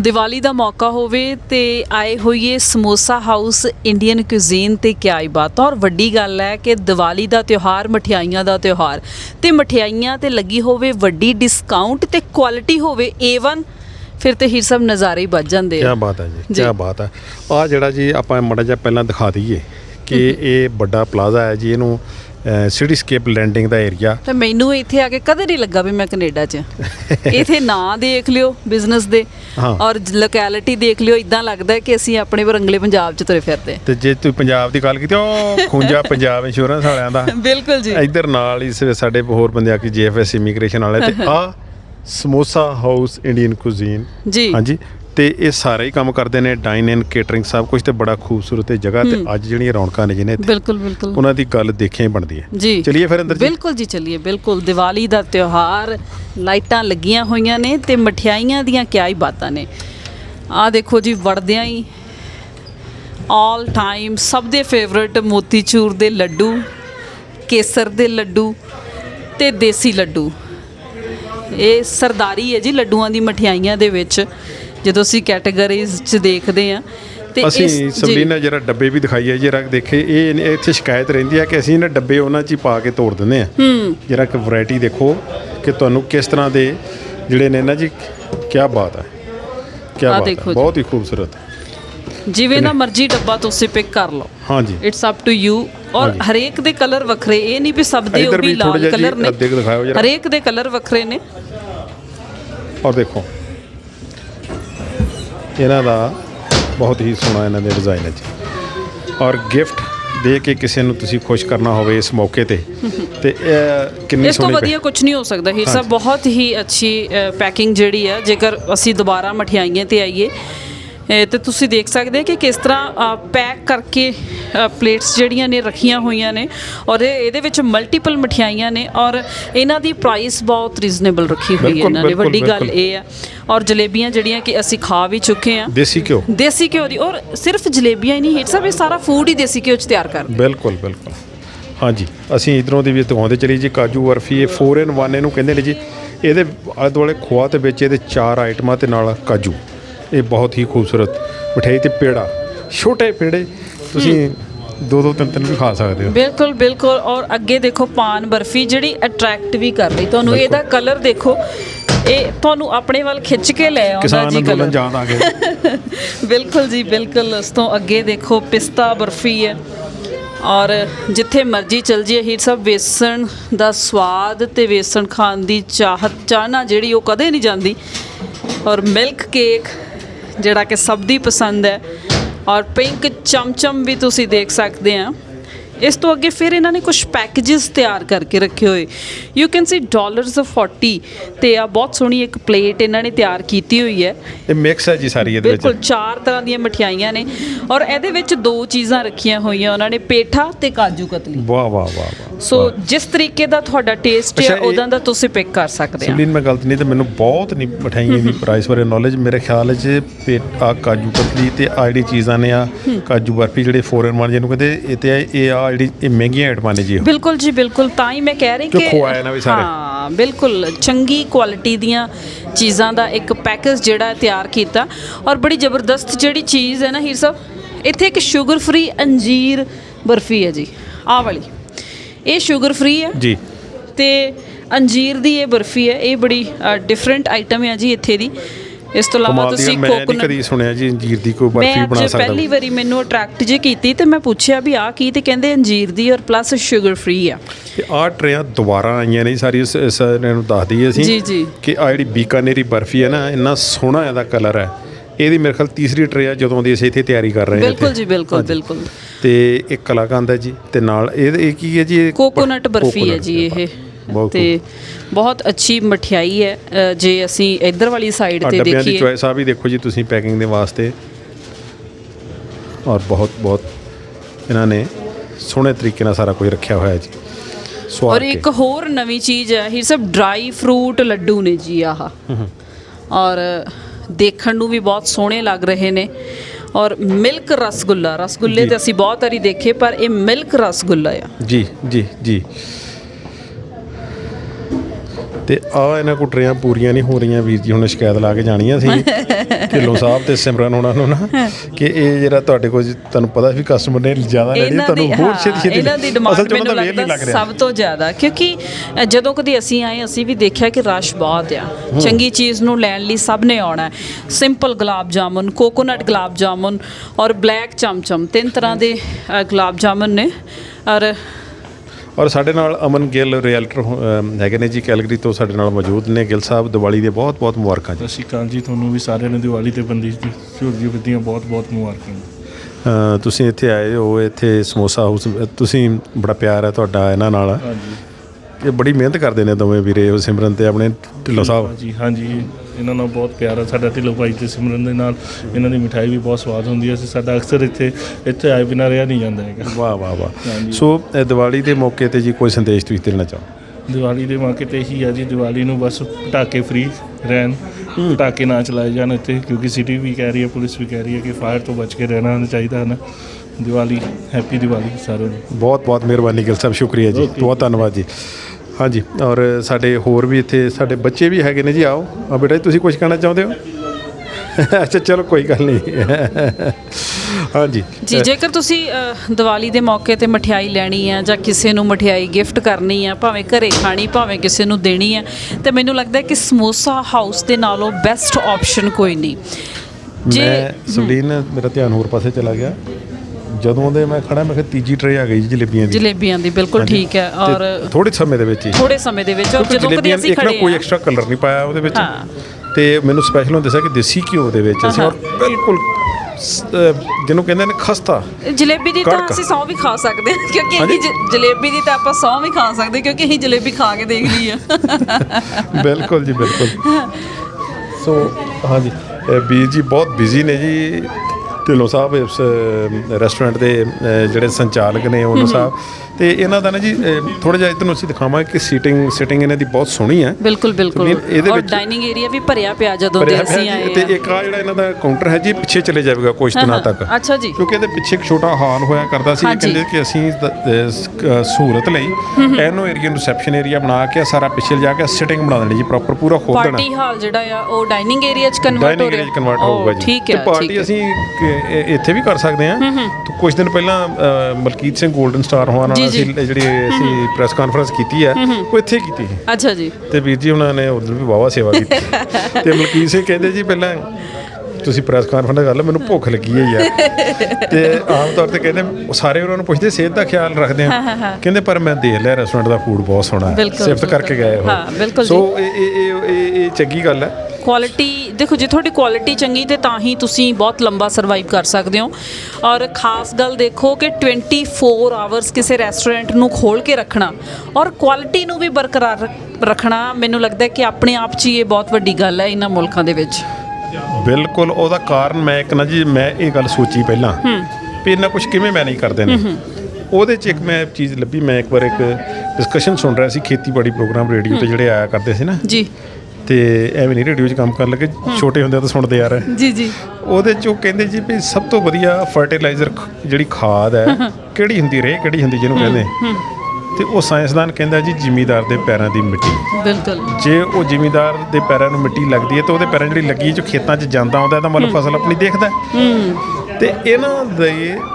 ਦੀਵਾਲੀ ਦਾ ਮੌਕਾ ਹੋਵੇ ਤੇ ਆਏ ਹੋਈਏ ਸਮੋਸਾ ਹਾਊਸ ਇੰਡੀਅਨ ਕੁਜ਼ੀਨ ਤੇ ਕਿਆ ਹੀ ਬਾਤ ਔਰ ਵੱਡੀ ਗੱਲ ਹੈ ਕਿ ਦੀਵਾਲੀ ਦਾ ਤਿਉਹਾਰ ਮਠਿਆਈਆਂ ਦਾ ਤਿਉਹਾਰ ਤੇ ਮਠਿਆਈਆਂ ਤੇ ਲੱਗੀ ਹੋਵੇ ਵੱਡੀ ਡਿਸਕਾਊਂਟ ਤੇ ਕੁਆਲਿਟੀ ਹੋਵੇ A1 ਫਿਰ ਤੇ ਹੀਰ ਸਭ ਨਜ਼ਾਰੇ ਹੀ ਵੱਜ ਜਾਂਦੇ ਕੀ ਆ ਬਾਤ ਹੈ ਜੀ। ਕੀ ਬਾਤ ਹੈ। ਆ ਜਿਹੜਾ ਜੀ ਆਪਾਂ ਮੜਾ ਜਿਹਾ ਪਹਿਲਾਂ ਦਿਖਾ ਦਈਏ ਕਿ ਇਹ ਵੱਡਾ ਪਲਾਜ਼ਾ ਹੈ ਜੀ ਇਹਨੂੰ ਸਿਟੀ ਸਕੇਪ ਲੈਂਡਿੰਗ ਦਾ ਏਰੀਆ ਤੇ ਮੈਨੂੰ ਇੱਥੇ ਆ ਕੇ ਕਦੇ ਨਹੀਂ ਲੱਗਾ ਵੀ ਮੈਂ ਕੈਨੇਡਾ 'ਚ। ਇੱਥੇ ਨਾਂ ਦੇਖ ਲਿਓ ਬਿਜ਼ਨਸ ਦੇ। ਔਰ ਲੋਕੈਲਿਟੀ ਦੇਖ ਲਿਓ ਇਦਾਂ ਲੱਗਦਾ ਕਿ ਅਸੀਂ ਆਪਣੇ ਵਰੰਗਲੇ ਪੰਜਾਬ 'ਚ ਤੁਰੇ ਫਿਰਦੇ। ਤੇ ਜੇ ਤੁਸੀਂ ਪੰਜਾਬ ਦੀ ਗੱਲ ਕੀਤੀ ਉਹ ਖੁੰਜਾ ਪੰਜਾਬ ਇੰਸ਼ੋਰੈਂਸ ਵਾਲਿਆਂ ਦਾ। ਬਿਲਕੁਲ ਜੀ। ਇੱਧਰ ਨਾਲ ਹੀ ਸਾਡੇ ਹੋਰ ਬੰਦੇ ਆ ਕਿ ਜੀਐਫਐਸ ਇਮੀਗ੍ਰੇਸ਼ਨ ਵਾਲੇ ਤੇ ਆ ਸਮੋਸਾ ਹਾਊਸ ਇੰਡੀਅਨ ਕੁਜ਼ੀਨ ਜੀ। ਹਾਂਜੀ। ਤੇ ਇਹ ਸਾਰੇ ਹੀ ਕੰਮ ਕਰਦੇ ਨੇ ਡਾਈਨ ਇਨ ਕੇਟਰਿੰਗ ਸਭ ਕੁਝ ਤੇ ਬੜਾ ਖੂਬਸੂਰਤ ਇਹ ਜਗ੍ਹਾ ਤੇ ਅੱਜ ਜਿਹੜੀਆਂ ਰੌਣਕਾਂ ਨੇ ਜਿਹਨੇ ਇੱਥੇ, ਬਿਲਕੁਲ ਬਿਲਕੁਲ। ਉਹਨਾਂ ਦੀ ਗੱਲ ਦੇਖਿਆ ਹੀ ਬਣਦੀ ਹੈ ਜੀ। ਚਲਿਏ ਫਿਰ ਅੰਦਰ ਜੀ। ਬਿਲਕੁਲ ਜੀ ਚੱਲੀਏ ਬਿਲਕੁਲ। ਦੀਵਾਲੀ ਦਾ ਤਿਉਹਾਰ ਲਾਈਟਾਂ ਲੱਗੀਆਂ ਹੋਈਆਂ ਨੇ ਤੇ ਮਠਿਆਈਆਂ ਦੀਆਂ ਕਿਆ ਹੀ ਬਾਤਾਂ ਨੇ। ਆਹ ਦੇਖੋ ਜੀ ਵੜਦਿਆਂ ਹੀ ਆਲ ਟਾਈਮ ਸਭ ਦੇ ਫੇਵਰਿਟ ਮੋਤੀਚੂਰ ਦੇ ਲੱਡੂ ਕੇਸਰ ਦੇ ਲੱਡੂ ਤੇ ਦੇਸੀ ਲੱਡੂ। ਇਹ ਸਰਦਾਰੀ ਹੈ ਜੀ ਲੱਡੂਆਂ ਦੀ ਮਠਿਆਈਆਂ ਦੇ ਵਿੱਚ। ਜਦੋਂ ਅਸੀਂ ਕੈਟਾਗਰੀਜ਼ 'ਚ ਦੇਖਦੇ ਆ ਤੇ ਅਸੀਂ ਇਸ- ਜੀ। ਸਬਲੀਨਾ ਜਰਾ ਡੱਬੇ ਵੀ ਦਿਖਾਈਏ ਜਰਾ ਦੇਖੇ ਇਹ ਇਹ ਇੱਥੇ ਸ਼ਿਕਾਇਤ ਰਹਿੰਦੀ ਹੈ ਕਿ ਅਸੀਂ ਨਾ ਡੱਬੇ ਉਹਨਾਂ 'ਚ ਹੀ ਪਾ ਕੇ ਤੋੜ ਦਿੰਦੇ ਆ ਹੂੰ ਜਰਾ ਕਿ ਵੈਰਾਈਟੀ ਦੇਖੋ ਕਿ ਤੁਹਾਨੂੰ ਕਿਸ ਤਰ੍ਹਾਂ ਦੇ ਜਿਹੜੇ ਨੇ ਨਾ ਜੀ ਕੀ ਬਾਤ ਹੈ ਕੀ ਆਹ ਬਾਤ ਦੇਖੋ ਹੈ ਜੀ। ਬਹੁਤ ਹੀ ਖੂਬਸੂਰਤ ਜਿਵੇਂ ਦਾ ਮਰਜ਼ੀ ਡੱਬਾ ਤੁਸੀਂ ਪਿਕ ਕਰ ਲਓ ਹਾਂਜੀ ਇਟਸ ਅਪ ਟੂ ਯੂ ਔਰ। ਹਰੇਕ ਦੇ ਕਲਰ ਵੱਖਰੇ ਇਹ ਨਹੀਂ ਵੀ ਸਭ ਦੇ ਉਹ ਇੱਧਰ ਵੀ ਵੀ ਥੋੜ੍ਹਾ ਲਾਲ ਜਿਹਾ ਜੀ ਕਲਰ ਨੇ ਅੱਧੇ ਕੁ ਦਿਖਾਓ ਜਰਾ। ਹਰੇਕ ਦੇ ਕਲਰ ਵੱਖਰੇ ਨੇ ਔਰ ਦੇਖੋ ਇਹਨਾਂ ਦਾ ਬਹੁਤ ਹੀ ਸੋਹਣਾ ਇਹਨਾਂ ਦੇ ਡਿਜ਼ਾਈਨ ਹੈ ਜੀ। ਔਰ ਗਿਫਟ ਦੇ ਕੇ ਕਿਸੇ ਨੂੰ ਤੁਸੀਂ ਖੁਸ਼ ਕਰਨਾ ਹੋਵੇ ਇਸ ਮੌਕੇ ਤੇ ਤੇ ਕਿੰਨੀ ਇਸ ਤੋਂ ਸੋਹਣੀ ਵਧੀਆ ਕੁਝ ਨਹੀਂ ਹੋ ਸਕਦਾ। ਹੀ ਸਭ ਬਹੁਤ ਹੀ ਅੱਛੀ ਪੈਕਿੰਗ ਜਿਹੜੀ ਹੈ ਜੇਕਰ ਅਸੀਂ ਦੁਬਾਰਾ ਮਠਿਆਈਆਂ ਤੇ ਆਈਏ ਤੇ ਤੁਸੀਂ ਦੇਖ ਸਕਦੇ ਕਿ ਕਿਸ ਤਰ੍ਹਾਂ ਪੈਕ ਕਰਕੇ ਪਲੇਟਸ ਜਿਹੜੀਆਂ ਨੇ ਰੱਖੀਆਂ ਹੋਈਆਂ ਨੇ ਔਰ ਇਹ- ਇਹਦੇ ਵਿੱਚ ਮਲਟੀਪਲ ਮਠਿਆਈਆਂ ਨੇ ਔਰ ਇਹਨਾਂ ਦੀ ਪ੍ਰਾਈਸ ਬਹੁਤ ਰੀਜ਼ਨੇਬਲ ਰੱਖੀ ਹੋਈ ਹੈ ਇਹਨਾਂ ਨੇ। ਵੱਡੀ ਗੱਲ। ਇਹ ਹੈ। ਔਰ ਜਲੇਬੀਆਂ ਜਿਹੜੀਆਂ ਕਿ ਅਸੀਂ ਖਾ ਵੀ ਚੁੱਕੇ ਹਾਂ। ਦੇਸੀ ਘਿਓ। ਦੇਸੀ ਘਿਓ ਦੀ। ਔਰ ਸਿਰਫ ਜਲੇਬੀਆਂ ਹੀ ਨਹੀਂ ਹਿੱਟ ਸਭ ਇਹ ਸਾਰਾ ਫੂਡ ਹੀ ਦੇਸੀ ਘਿਓ ਚ ਤਿਆਰ ਕਰਦੇ ਬਿਲਕੁਲ ਬਿਲਕੁਲ। ਹਾਂਜੀ ਅਸੀਂ ਇਧਰੋਂ ਦੀ ਵੀ ਦਿਖਾਉਂਦੇ ਚਲੀ ਜੀ। ਕਾਜੂ ਬਰਫੀ ਇਹ 4 ਇਨ 1 ਇਹਨੂੰ ਕਹਿੰਦੇ ਨੇ ਜੀ। ਇਹਦੇ ਆਲੇ ਦੁਆਲੇ ਖੋਆ ਤੇ ਵਿੱਚ ਇਹਦੇ ਚਾਰ ਆਈਟਮਾਂ ਤੇ ਨਾਲ ਕਾਜੂ। ਇਹ ਬਹੁਤ ਹੀ ਖੂਬਸੂਰਤ। ਮਠਿਆਈ ਤੇ ਪੇੜਾ। ਛੋਟੇ ਪੇੜੇ। ਤੁਸੀਂ ਦੋ ਦੋ ਤਿੰਨ ਤਿੰਨ ਵੀ ਖਾ ਸਕਦੇ ਹੋ। ਬਿਲਕੁਲ ਬਿਲਕੁਲ। ਔਰ ਅੱਗੇ ਦੇਖੋ ਪਾਨ ਬਰਫੀ ਜਿਹੜੀ ਅਟਰੈਕਟ ਵੀ ਕਰ ਰਹੀ। ਤੁਹਾਨੂੰ ਇਹਦਾ ਕਲਰ ਦੇਖੋ। ਇਹ ਤੁਹਾਨੂੰ ਆਪਣੇ ਵੱਲ ਖਿੱਚ ਕੇ ਲੈ ਆਉਂਦਾ ਜੀ ਕਲਰ ਯਾਦ ਆ ਗਏ। ਬਿਲਕੁਲ ਜੀ ਬਿਲਕੁਲ। ਉਸ ਤੋਂ ਅੱਗੇ ਦੇਖੋ ਪਿਸਤਾ ਬਰਫੀ ਹੈ। ਔਰ ਜਿੱਥੇ ਮਰਜ਼ੀ ਚਲ ਜਾਈਏ ਹੀਰ ਸਾਹਿਬ ਵੇਸਣ ਦਾ ਸਵਾਦ ਤੇ ਵੇਸਣ ਖਾਣ ਦੀ ਚਾਹਤ ਚਾਹਨਾ ਜਿਹੜੀ ਉਹ ਕਦੇ ਨਹੀਂ ਜਾਂਦੀ। ਔਰ ਮਿਲਕ ਕੇਕ ਜਿਹੜਾ ਕਿ ਸਭ ਦੀ ਪਸੰਦ ਹੈ। ਔਰ ਪਿੰਕ ਚਮਚਮ ਵੀ ਤੁਸੀਂ ਦੇਖ ਸਕਦੇ ਆ। ਇਸ ਤੋਂ ਅੱਗੇ ਫਿਰ ਇਹਨਾਂ ਨੇ ਕੁਝ ਪੈਕੇजेस ਤਿਆਰ ਕਰਕੇ ਰੱਖੇ ਹੋਏ। You can see dollars of 40 ਤੇ ਆ ਬਹੁਤ ਸੋਹਣੀ ਇੱਕ ਪਲੇਟ ਇਹਨਾਂ ਨੇ ਤਿਆਰ ਕੀਤੀ ਹੋਈ ਹੈ। ਇਹ ਮਿਕਸ ਹੈ ਜੀ ਸਾਰੀ ਇਹਦੇ ਬਿਲਕੁਲ ਵਿੱਚ ਚਾਰ ਤਰ੍ਹਾਂ ਦੀਆਂ ਮਠਿਆਈਆਂ ਨੇ ਔਰ ਇਹਦੇ ਵਿੱਚ ਦੋ ਚੀਜ਼ਾਂ ਰੱਖੀਆਂ ਹੋਈਆਂ ਉਹਨਾਂ ਨੇ ਪੇਠਾ ਤੇ ਕਾਜੂ ਕਤਲੀ। ਵਾਹ ਵਾਹ ਵਾਹ ਵਾਹ ਸੋ ਜਿਸ ਤਰੀਕੇ ਦਾ ਤੁਹਾਡਾ ਟੇਸਟ ਹੈ ਉਦਾਂ ਦਾ ਤੁਸੀਂ ਪਿਕ ਕਰ ਸਕਦੇ ਆ। ਸਿਮਲੀਨ ਮੈਂ ਗਲਤ ਨਹੀਂ ਤੇ ਮੈਨੂੰ ਬਹੁਤ ਨਹੀਂ ਮਠਾਈਆਂ ਦੀ ਪ੍ਰਾਈਸ ਬਾਰੇ ਨੌਲੇਜ ਮੇਰੇ ਖਿਆਲ 'ਚ ਪੇ ਆ ਕਾਜੂ ਕਤਲੀ ਤੇ ਆ ਜਿਹੜੀ ਚੀਜ਼ਾਂ ਨੇ ਆ ਕਾਜੂ ਬਰਫੀ ਜਿਹੜੇ ਫੋਰਨ ਵਾਲੇ ਜਿਹਨੂੰ ਕਹਿੰਦੇ ਇਹ ਤੇ ਇਹ ਆ ਜਿਹੜੀ ਇਹ ਮਹਿੰਗੀਆਂ ਆਈਟਮਾਂ ਨੇ ਜੀ। ਬਿਲਕੁਲ ਜੀ ਬਿਲਕੁਲ। ਤਾਂ ਹੀ ਮੈਂ ਕਹਿ ਰਹੀ ਕਿ ਕਿ ਖੁਆਏ ਨਾ ਵੀ ਸਾਰੇ। ਹਾਂ ਬਿਲਕੁਲ। ਚੰਗੀ ਕੁਆਲਿਟੀ ਦੀਆਂ ਚੀਜ਼ਾਂ ਦਾ ਇੱਕ ਪੈਕੇਜ ਜਿਹੜਾ ਹੈ ਤਿਆਰ ਕੀਤਾ। ਔਰ ਬੜੀ ਜ਼ਬਰਦਸਤ ਜਿਹੜੀ ਚੀਜ਼ ਹੈ ਨਾ ਹੀਰ ਸਾਹਿਬ ਇੱਥੇ ਇੱਕ ਸ਼ੂਗਰ ਫ੍ਰੀ ਅੰਜੀਰ ਬਰਫੀ ਹੈ ਜੀ। ਆਹ ਵਾਲੀ। ਇਹ ਸ਼ੂਗਰ ਫ੍ਰੀ ਹੈ। ਜੀ। ਤੇ ਅੰਜੀਰ ਦੀ ਇਹ ਬਰਫੀ ਹੈ। ਇਹ ਬੜੀ ਡਿਫਰੈਂਟ ਆਈਟਮ ਹੈ ਜੀ ਇੱਥੇ ਦੀ। ਇਸ ਤੋਂ ਇਲਾਵਾ ਕਮਾਲ ਦੀ ਤੁਸੀਂ ਗੱਲ, ਮੈਂ ਨਹੀਂ ਕੋਕੋਨਟ ਕਦੀ ਸੁਣਿਆ ਜੀ ਅੰਜੀਰ ਦੀ ਕੋਈ ਬਰਫੀ ਮੈਂ ਬਣਾ ਅੱਜ ਸਕਦਾ। ਪਹਿਲੀ ਵਾਰੀ ਮੈਨੂੰ ਅਟਰੈਕਟ ਜੇ ਕੀਤੀ ਤੇ ਮੈਂ ਪੁੱਛਿਆ ਵੀ ਆਹ ਕੀ ਤੇ ਕਹਿੰਦੇ ਅੰਜੀਰ ਦੀ ਔਰ ਪਲੱਸ ਸ਼ੂਗਰ ਫ੍ਰੀ ਆ। ਤੇ ਆਹ ਟਰੇਆਂ ਦੁਬਾਰਾ ਆਈਆਂ ਨੇ ਸਾਰੀ ਇਸ ਇਸ ਇਹਨਾਂ ਨੂੰ ਦੱਸ ਦਈਏ ਅਸੀਂ ਜੀ, ਜੀ। ਕਿ ਆ ਜਿਹੜੀ ਬੀਕਾਨੇਰੀ ਬਰਫੀ ਹੈ ਨਾ ਇੰਨਾ ਸੋਹਣਾ ਇਹਦਾ ਕਲਰ ਹੈ। ਇਹਦੀ ਮੇਰੇ ਖਿਆਲ ਤੀਸਰੀ ਟਰੇ ਆ ਜਦੋਂ ਦੀ ਅਸੀਂ ਇੱਥੇ ਤਿਆਰੀ ਕਰ ਰਹੇ ਹਾਂ ਬਿਲਕੁਲ ਇੱਥੇ। ਜੀ ਬਿਲਕੁਲ। ਬਿਲਕੁਲ। ਤੇ ਇੱਕ ਕਲਾਕੰਦ ਹੈ ਜੀ ਤੇ ਨਾਲ ਇਹ ਇਹ ਕੀ ਹੈ ਜੀ? ਇਹ ਕੋਕੋਨਟ ਬਰਫੀ ਹੈ ਕੋਕੋਨਟ ਜੀ ਇਹ। ਤੇ ਬਹੁਤ ਅੱਛੀ ਮਠਿਆਈ ਹੈ ਅ, ਜੇ ਅਸੀਂ ਇੱਧਰ ਵਾਲੀ ਸਾਈਡ ਤੇ ਡੱਬਿਆਂ ਦੀ ਦੇਖੀਏ। ਚੋਇਸ ਆ ਵੀ ਦੇਖੋ ਜੀ ਤੁਸੀਂ ਪੈਕਿੰਗ ਦੇ ਵਾਸਤੇ। ਔਰ ਬਹੁਤ ਬਹੁਤ ਇਹਨਾਂ ਨੇ ਸੋਹਣੇ ਤਰੀਕੇ ਨਾਲ ਸਾਰਾ ਕੁਝ ਰੱਖਿਆ ਹੋਇਆ ਜੀ। ਔਰ ਕੇ। ਇੱਕ ਹੋਰ ਨਵੀਂ ਚੀਜ਼ ਹੈ ਇਹ ਸਭ ਡਰਾਈ ਫਰੂਟ ਲੱਡੂ ਨੇ ਜੀ ਆਹ। ਔਰ ਦੇਖਣ ਨੂੰ ਵੀ ਬਹੁਤ ਸੋਹਣੇ ਲੱਗ ਰਹੇ ਨੇ। ਔਰ ਮਿਲਕ ਰਸਗੁੱਲਾ ਰਸਗੁੱਲੇ। ਤੇ ਅਸੀਂ ਬਹੁਤ ਵਾਰੀ ਦੇਖੇ ਪਰ ਇਹ ਮਿਲਕ ਰਸਗੁੱਲਾ ਆ। ਜੀ ਜੀ ਜੀ। ਤੇ ਆ ਇਹਨਾਂ ਕੋ ਟਰੇਆਂ ਪੂਰੀਆਂ ਨਹੀਂ ਹੋ ਰਹੀਆਂ ਵੀਰ ਜੀ ਹੁਣ ਸ਼ਿਕਾਇਤ ਲਾ ਕੇ ਜਾਣੀਆਂ ਸੀ ਢਿੱਲੋਂ ਸਾਹਿਬ ਤੇ ਸਿਮਰਨ ਉਹਨਾਂ ਨੂੰ ਨਾ ਕਿ ਇਹ ਜਿਹੜਾ ਤੁਹਾਡੇ ਕੋਲ ਤੁਹਾਨੂੰ ਪਤਾ ਵੀ ਕਸਟਮਰ ਨੇ ਜ਼ਿਆਦਾ ਲੈਣੀ ਤੁਹਾਨੂੰ ਹੋਰ ਛੇਤੀ ਛੇਤੀ ਇਹਨਾਂ ਦੀ ਡਿਮਾਂਡ ਮੈਨੂੰ ਲੱਗਦਾ ਸਭ ਤੋਂ ਜ਼ਿਆਦਾ ਕਿਉਂਕਿ ਜਦੋਂ ਕਦੀ ਅਸੀਂ ਆਏ ਅਸੀਂ ਵੀ ਦੇਖਿਆ ਕਿ ਰਸ਼ ਬਹੁਤ ਆ। ਚੰਗੀ ਚੀਜ਼ ਨੂੰ ਲੈਣ ਲਈ ਸਭ ਨੇ ਆਉਣਾ ਸਿੰਪਲ ਗੁਲਾਬ ਜਾਮੁਨ ਕੋਕੋਨਟ ਗੁਲਾਬ ਜਾਮੁਨ ਔਰ ਬਲੈਕ ਚਮਚਮ ਤਿੰਨ ਤਰ੍ਹਾਂ ਦੇ ਗੁਲਾਬ ਜਾਮੁਨ ਨੇ ਔਰ ਔਰ ਸਾਡੇ ਨਾਲ ਅਮਨ ਗਿੱਲ ਰਿਐਲਟਰ ਅਮ, ਹੈਗੇ ਨੇ ਜੀ ਕੈਲਗਰੀ ਤੋਂ ਸਾਡੇ ਨਾਲ ਮੌਜੂਦ ਨੇ। ਗਿੱਲ ਸਾਹਿਬ ਦੀਵਾਲੀ ਦੇ ਬਹੁਤ ਬਹੁਤ ਮੁਬਾਰਕਾਂ ਜੀ। ਸਤਿ ਸ਼੍ਰੀ ਅਕਾਲ ਜੀ ਤੁਹਾਨੂੰ ਵੀ ਸਾਰਿਆਂ ਨੂੰ ਦੀਵਾਲੀ ਤੇ ਬੰਦੀ ਝੁਰਜੀ ਵਧੀਆਂ ਬਹੁਤ ਬਹੁਤ ਮੁਬਾਰਕਾਂ ਤੁਸੀਂ ਇੱਥੇ ਆਏ ਹੋ ਇੱਥੇ ਸਮੋਸਾ ਹਾਊਸ ਤੁਸੀਂ ਬੜਾ ਪਿਆਰ ਹੈ ਤੁਹਾਡਾ ਇਹਨਾਂ ਨਾਲ। ਇਹ ਬੜੀ ਮਿਹਨਤ ਕਰਦੇ ਨੇ ਦੋਵੇਂ ਵੀਰੇ ਉਹ ਸਿਮਰਨ ਤੇ ਆਪਣੇ ਢਿੱਲੋਂ ਸਾਹਿਬ। ਹਾਂਜੀ ਹਾਂਜੀ। ਇਹਨਾਂ ਨਾਲ ਬਹੁਤ ਪਿਆਰ ਹੈ ਸਾਡਾ ਢਿੱਲੋਂ ਭਾਈ ਤੇ ਸਿਮਰਨ ਦੇ ਨਾਲ। ਇਹਨਾਂ ਦੀ ਮਿਠਾਈ ਵੀ ਬਹੁਤ ਸਵਾਦ ਹੁੰਦੀ ਹੈ। ਅਸੀਂ ਸਾਡਾ ਅਕਸਰ ਇੱਥੇ ਇੱਥੇ ਆਏ ਬਿਨਾਂ ਰਿਹਾ ਨਹੀਂ ਜਾਂਦਾ ਹੈਗਾ। ਵਾਹ ਵਾਹ ਵਾਹ। ਸੋ ਇਹ ਦੀਵਾਲੀ ਦੇ ਮੌਕੇ ਤੇ ਜੀ ਕੋਈ ਸੰਦੇਸ਼ ਤੁਸੀਂ ਦੇਣਾ ਚਾਹੋ? ਦੀਵਾਲੀ ਦੇ ਮੌਕੇ ਤੇ ਹੈ ਜੀ ਦੀਵਾਲੀ ਨੂੰ ਬਸ ਪਟਾਕੇ ਫ੍ਰੀ ਰਹਿਣ। ਪਟਾਕੇ ਨਾ ਚਲਾਏ ਜਾਣ ਇੱਥੇ ਕਿਉਂਕਿ ਸਿਟੀ ਵੀ ਕਹਿ ਰਹੀ ਹੈ ਪੁਲਿਸ ਵੀ ਕਹਿ ਰਹੀ ਹੈ ਕਿ ਫਾਇਰ ਤੋਂ ਬਚ ਕੇ ਰਹਿਣਾ ਚਾਹੀਦਾ ਹੈ ਨਾ ਦੀਵਾਲੀ ਹੈਪੀ ਦੀਵਾਲੀ ਸਾਰਿਆਂ ਨੂੰ। ਬਹੁਤ ਬਹੁਤ ਮਿਹਰਬਾਨੀ ਗਿੱਲ ਸਾਹਿਬ ਸ਼ੁਕਰੀਆ ਜੀ। ਬਹੁਤ ਧੰਨਵਾਦ ਜੀ। ਹਾਂਜੀ ਔਰ ਸਾਡੇ ਹੋਰ ਵੀ ਇੱਥੇ ਸਾਡੇ ਬੱਚੇ ਵੀ ਹੈਗੇ ਨੇ ਜੀ ਆਓ। ਆ ਬੇਟਾ ਜੀ ਤੁਸੀਂ ਕੁਝ ਕਹਿਣਾ ਚਾਹੁੰਦੇ ਹੋ? ਅੱਛਾ ਚਲੋ ਕੋਈ ਗੱਲ ਨਹੀਂ। ਹਾਂਜੀ। ਜੀ ਜੇਕਰ ਤੁਸੀਂ ਦੀਵਾਲੀ ਦੇ ਮੌਕੇ ਤੇ ਮਠਿਆਈ ਲੈਣੀ ਹੈ ਜਾਂ ਕਿਸੇ ਨੂੰ ਮਠਿਆਈ ਗਿਫਟ ਕਰਨੀ ਹੈ ਭਾਵੇਂ ਘਰੇ ਖਾਣੀ ਭਾਵੇਂ ਕਿਸੇ ਨੂੰ ਦੇਣੀ ਹੈ ਤੇ ਮੈਨੂੰ ਲੱਗਦਾ ਕਿ ਸਮੋਸਾ ਹਾਊਸ ਦੇ ਨਾਲੋਂ ਬੈਸਟ ਆਪਸ਼ਨ ਕੋਈ ਨਹੀਂ। ਮੈਂ ਸਵਲੀਨ ਮੇਰਾ ਧਿਆਨ ਹੋਰ ਪਾਸੇ ਚਲਾ ਗਿਆ। ਜਦੋਂ ਦੇ ਮੈਂ ਖੜਾ ਮੈਂ ਕਿਹਾ ਤੀਜੀ ਟਰੇ ਆ ਗਈ ਜੀ ਜਲੇਬੀਆਂ ਦੀ। ਜਲੇਬੀਆਂ ਦੀ ਬਿਲਕੁਲ ਠੀਕ ਹੈ ਔਰ ਥੋੜੇ ਸਮੇਂ ਦੇ ਵਿੱਚ ਹੀ। ਥੋੜੇ ਸਮੇਂ ਦੇ ਵਿੱਚ ਔਰ ਜਦੋਂ ਕਦੀ ਅਸੀਂ ਇੱਕ ਨਾ ਖੜੇ ਕੋਈ ਐਕਸਟਰਾ ਕਲਰ ਨਹੀਂ ਪਾਇਆ ਉਹਦੇ ਵਿੱਚ। ਤੇ ਮੈਨੂੰ ਸਪੈਸ਼ਲ ਦੱਸਿਆ ਕਿ ਦੇਸੀ ਘਿਓ ਦੇ ਵਿੱਚ ਅਸੀਂ ਔਰ ਬਿਲਕੁਲ ਸ- ਜਿਹਨੂੰ ਕਹਿੰਦੇ ਨੇ ਖਸਤਾ ਜਲੇਬੀ ਦੀ ਤਾਂ। ਅਸੀਂ ਸੌ ਵੀ ਖਾ ਸਕਦੇ ਹਾਂ ਕਿਉਂਕਿ ਹਾਂਜੀ। ਇਹ ਜ- ਜਲੇਬੀ ਦੀ ਤਾਂ ਆਪਾਂ ਸੌ ਵੀ ਖਾ ਸਕਦੇ ਕਿਉਂਕਿ ਅਸੀਂ ਜਲੇਬੀ ਖਾ ਕੇ ਦੇਖ ਲਈ ਆ। ਬਿਲਕੁਲ ਜੀ ਬਿਲਕੁਲ। ਸੋ ਹਾਂਜੀ। ਵੀਰ ਜੀ ਬਹੁਤ ਬਿਜ਼ੀ ਨੇ ਜੀ। ਢਿੱਲੋਂ ਸਾਹਿਬ ਇਸ ਰੈਸਟੋਰੈਂਟ ਦੇ ਜਿਹੜੇ ਸੰਚਾਲਕ ਨੇ ਉਹਨਾਂ ਸਾਹਿਬ ਤੇ ਇਹਨਾਂ ਦਾ ਨਾ ਜੀ ਥੋੜਾ ਜਿਹਾ ਤੁਹਾਨੂੰ ਅਸੀਂ ਦਿਖਾਵਾਂਗੇ ਕਿ ਸੀਟਿੰਗ ਸਿਟਿੰਗ ਇਹਨਾਂ ਦੀ ਬਹੁਤ ਸੋਹਣੀ ਹੈ। ਬਿਲਕੁਲ ਬਿਲਕੁਲ। ਇਹਦੇ ਵਿੱਚ- ਡਾਈਨਿੰਗ ਏਰੀਆ ਵੀ ਭਰਿਆ ਪਿਆ ਜਦੋਂ ਦੇ ਅਸੀਂ ਆਏ ਤੇ ਇੱਕ ਆ ਜਿਹੜਾ ਇਹਨਾਂ ਦਾ ਕਾਊਂਟਰ ਹੈ ਜੀ ਪਿੱਛੇ ਚਲੇ ਜਾਵੇਗਾ ਕੁਝ ਦਿਨਾਂ ਤੱਕ। ਅੱਛਾ ਜੀ। ਕਿਉਂਕਿ ਇਹਦੇ ਪਿੱਛੇ ਇੱਕ ਛੋਟਾ ਹਾਲ ਹੋਇਆ ਕਰਦਾ ਸੀ। ਕਹਿੰਦੇ ਕਿ ਅਸੀਂ ਸਹੂਲਤ ਲਈ ਇਹਨੂੰ ਏਰੀਆ ਨੂੰ ਰਿਸੈਪਸ਼ਨ ਏਰੀਆ ਬਣਾ ਕੇ ਸਾਰਾ ਪਿੱਛੇ ਜਾ ਕੇ ਸਿਟਿੰਗ ਬਣਾ ਦੇਣੀ ਜੀ ਪ੍ਰੋਪਰ ਪੂਰਾ ਖੋਲ ਦੇਣਾ। ਪਾਰਟੀ ਹਾਲ ਜਿਹੜਾ ਆ ਉਹ ਡਾਈਨਿੰਗ ਏਰੀਆ ਚ ਕਨਵਰਟ ਹੋ ਰਿਹਾ। ਕਨਵਰਟ ਹੋਊਗਾ ਜੀ। ਠੀਕ ਹੈ ਪਾਰਟੀ। ਅਸੀਂ ਇੱਥੇ ਵੀ ਕਰ ਸਕਦੇ ਹਾਂ। ਤੇ ਕੁਝ ਦਿਨ ਪਹਿਲਾਂ ਮਲਕੀਤ ਸਿੰਘ 골ਡਨ ਸਟਾਰ ਹੋਣਾ ਜੀ, ਜੀ। ਅਸੀਂ ਜਿਹੜੀ ਅਸੀਂ ਪ੍ਰੈਸ ਕਾਨਫਰੰਸ ਕੀਤੀ ਹੈ ਉਹ ਇੱਥੇ ਕੀਤੀ ਸੀ। ਅੱਛਾ ਜੀ। ਤੇ ਵੀਰ ਜੀ ਉਹਨਾਂ ਨੇ ਉਧਰ ਵੀ ਵਾਵਾ ਸੇਵਾ ਕੀਤੀ। ਤੇ ਮਲਕੀਤ ਸਿੰਘ ਕਹਿੰਦੇ ਜੀ ਪਹਿਲਾਂ ਤੁਸੀਂ ਪ੍ਰੈਸ ਕਾਨਫਰੰਸ ਕਰ ਲਓ ਮੈਨੂੰ ਭੁੱਖ ਲੱਗੀ ਹੈ ਯਾਰ ਤੇ ਆਮ ਤੌਰ ਤੇ ਕਹਿੰਦੇ ਸਾਰੇ ਉਹਨਾਂ ਨੂੰ ਪੁੱਛਦੇ ਸਿਹਤ ਦਾ ਖਿਆਲ ਰੱਖਦੇ ਆ। ਕਹਿੰਦੇ ਪਰ ਮੈਂ ਦੇਖ ਲਿਆ ਰੈਸਟੋਰੈਂਟ ਦਾ ਫੂਡ ਬਹੁਤ ਸੋਹਣਾ ਹੈ। ਸਿਫਤ ਕਰਕੇ ਗਏ ਹਾਂ, ਬਿਲਕੁਲ ਸੋ ਇਹ ਇਹ ਇਹ- ਚੰਗੀ ਗੱਲ ਹੈ। ਕੁਆਲਿਟੀ ਦੇਖੋ ਜੇ ਤੁਹਾਡੀ ਕੁਆਲਿਟੀ ਚੰਗੀ ਤੇ ਤਾਂ ਹੀ ਤੁਸੀਂ ਬਹੁਤ ਲੰਬਾ ਸਰਵਾਈਵ ਕਰ ਸਕਦੇ ਹੋ। ਔਰ ਖਾਸ ਗੱਲ ਦੇਖੋ ਕਿ 24 ਆਵਰਸ ਕਿਸੇ ਰੈਸਟੋਰੈਂਟ ਨੂੰ ਖੋਲ ਕੇ ਰੱਖਣਾ ਔਰ ਕੁਆਲਿਟੀ ਨੂੰ ਵੀ ਬਰਕਰਾਰ ਰੱਖ- ਰੱਖਣਾ ਮੈਨੂੰ ਲੱਗਦਾ ਹੈ ਕਿ ਆਪਣੇ ਆਪ 'ਚ ਇਹ ਬਹੁਤ ਵੱਡੀ ਗੱਲ ਹੈ ਇਹਨਾਂ ਮੁਲਕਾਂ ਦੇ ਵਿੱਚ। ਬਿਲਕੁਲ ਉਹਦਾ ਕਾਰਨ ਮੈਂ ਇੱਕ ਨਾ ਜੀ ਮੈਂ ਇਹ ਗੱਲ ਸੋਚੀ ਪਹਿਲਾਂ ਵੀ ਇਹਨਾਂ ਕੁਝ ਕਿਵੇਂ ਮੈਨੇਜ ਕਰਦੇ ਨੇ। ਉਹਦੇ ਚ ਇੱਕ ਮੈਂ ਚੀਜ਼ ਲੱਭੀ ਮੈਂ ਇੱਕ ਵਾਰ ਇੱਕ ਡਿਸਕਸ਼ਨ ਸੁਣ ਰਿਹਾ ਸੀ ਖੇਤੀਬਾੜੀ ਪ੍ਰੋਗਰਾਮ ਰੇਡੀਓ ਤੇ ਜਿਹੜੇ ਆਇਆ ਕਰਦੇ ਸੀ ਨਾ। ਜੀ। ਤੇ ਐਵੇਂ ਨਹੀਂ ਰੇਡੀਓ 'ਚ ਕੰਮ ਕਰਨ ਲੱਗੇ ਛੋਟੇ ਹੁੰਦੇ ਤਾਂ ਸੁਣਦੇ ਆ ਰਹੇ। ਜੀ ਜੀ। ਉਹਦੇ 'ਚ ਉਹ ਕਹਿੰਦੇ ਜੀ ਵੀ ਸਭ ਤੋਂ ਵਧੀਆ ਫਰਟੀਲਾਈਜ਼ਰ ਜਿਹੜੀ ਖਾਦ ਹੈ ਕਿਹੜੀ ਹੁੰਦੀ ਰੇ ਕਿਹੜੀ ਹੁੰਦੀ ਜਿਹਨੂੰ ਕਹਿੰਦੇ। ਤੇ ਉਹ ਸਾਇੰਸਦਾਨ ਕਹਿੰਦਾ ਜੀ ਜ਼ਿਮੀਦਾਰ ਦੇ ਪੈਰਾਂ ਦੀ ਮਿੱਟੀ। ਬਿਲਕੁਲ। ਜੇ ਉਹ ਜ਼ਿਮੀਦਾਰ ਦੇ ਪੈਰਾਂ ਨੂੰ ਮਿੱਟੀ ਲੱਗਦੀ ਹੈ ਤਾਂ ਉਹਦੇ ਪੈਰਾਂ ਜਿਹੜੀ ਲੱਗੀ ਜੋ ਖੇਤਾਂ 'ਚ ਜਾਂਦਾ ਆਉਂਦਾ ਤਾਂ ਮਤਲਬ ਫਸਲ ਆਪਣੀ ਦੇਖਦਾ ਹੈ। ਤੇ ਇਹਨਾਂ ਦੇ